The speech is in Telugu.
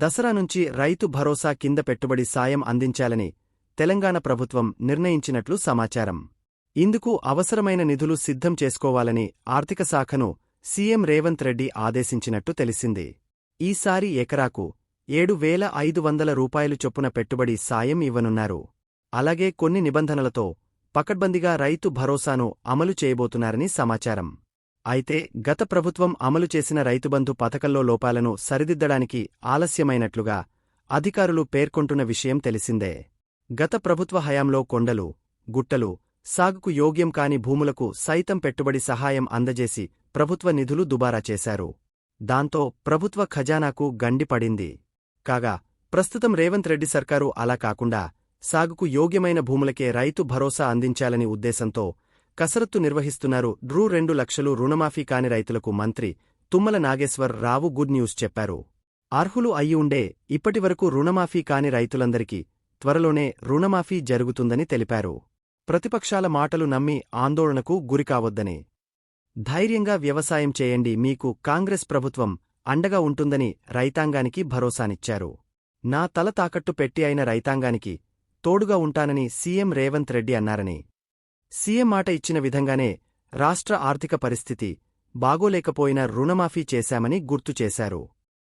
దసరా నుంచి రైతు భరోసా కింద పెట్టుబడి సాయం అందించాలని తెలంగాణ ప్రభుత్వం నిర్ణయించినట్లు సమాచారం. ఇందుకు అవసరమైన నిధులు సిద్ధం చేసుకోవాలని ఆర్థిక శాఖను సీఎం రేవంత్ రెడ్డి ఆదేశించినట్టు తెలిసింది. ఈసారి ఎకరాకు ఏడు వేల ఐదు వందల రూపాయలు చొప్పున పెట్టుబడి సాయం ఇవ్వనున్నారు. అలాగే కొన్ని నిబంధనలతో పకడ్బందీగా రైతు భరోసాను అమలు చేయబోతున్నారని సమాచారం. అయితే గత ప్రభుత్వం అమలు చేసిన రైతుబంధు పథకంలో లోపాలను సరిదిద్దడానికి ఆలస్యమైనట్లుగా అధికారులు పేర్కొంటున్న విషయం తెలిసిందే. గత ప్రభుత్వ హయాంలో కొండలు గుట్టలు సాగుకు యోగ్యం కాని భూములకు సైతం పెట్టుబడి సహాయం అందజేసి ప్రభుత్వ నిధులు దుబారా చేశారు. దాంతో ప్రభుత్వ ఖజానాకు గండిపడింది కాగా ప్రస్తుతం రేవంత్ రెడ్డి సర్కారు అలా కాకుండా సాగుకు యోగ్యమైన భూములకే రైతు భరోసా అందించాలని ఉద్దేశంతో కసరత్తు నిర్వహిస్తున్నారు. డ్రూ రెండు లక్షలు రుణమాఫీ కాని రైతులకు మంత్రి తుమ్మల నాగేశ్వర్ రావు గుడ్ న్యూస్ చెప్పారు. అర్హులు అయి ఉండే ఇప్పటివరకు రుణమాఫీ కాని రైతులందరికీ త్వరలోనే రుణమాఫీ జరుగుతుందని తెలిపారు. ప్రతిపక్షాల మాటలు నమ్మి ఆందోళనకు గురికావొద్దని. ధైర్యంగా వ్యవసాయం చేయండి మీకు కాంగ్రెస్ ప్రభుత్వం అండగా ఉంటుందని రైతాంగానికి భరోసానిచ్చారు. నా తల తాకట్టు పెట్టి అయిన రైతాంగానికి తోడుగా ఉంటానని సీఎం రేవంత్ రెడ్డి అన్నారని. సీఎం మాట ఇచ్చిన విధంగానే రాష్ట్ర ఆర్థిక పరిస్థితి బాగోలేకపోయినా రుణమాఫీ చేశామని గుర్తు చేశారు.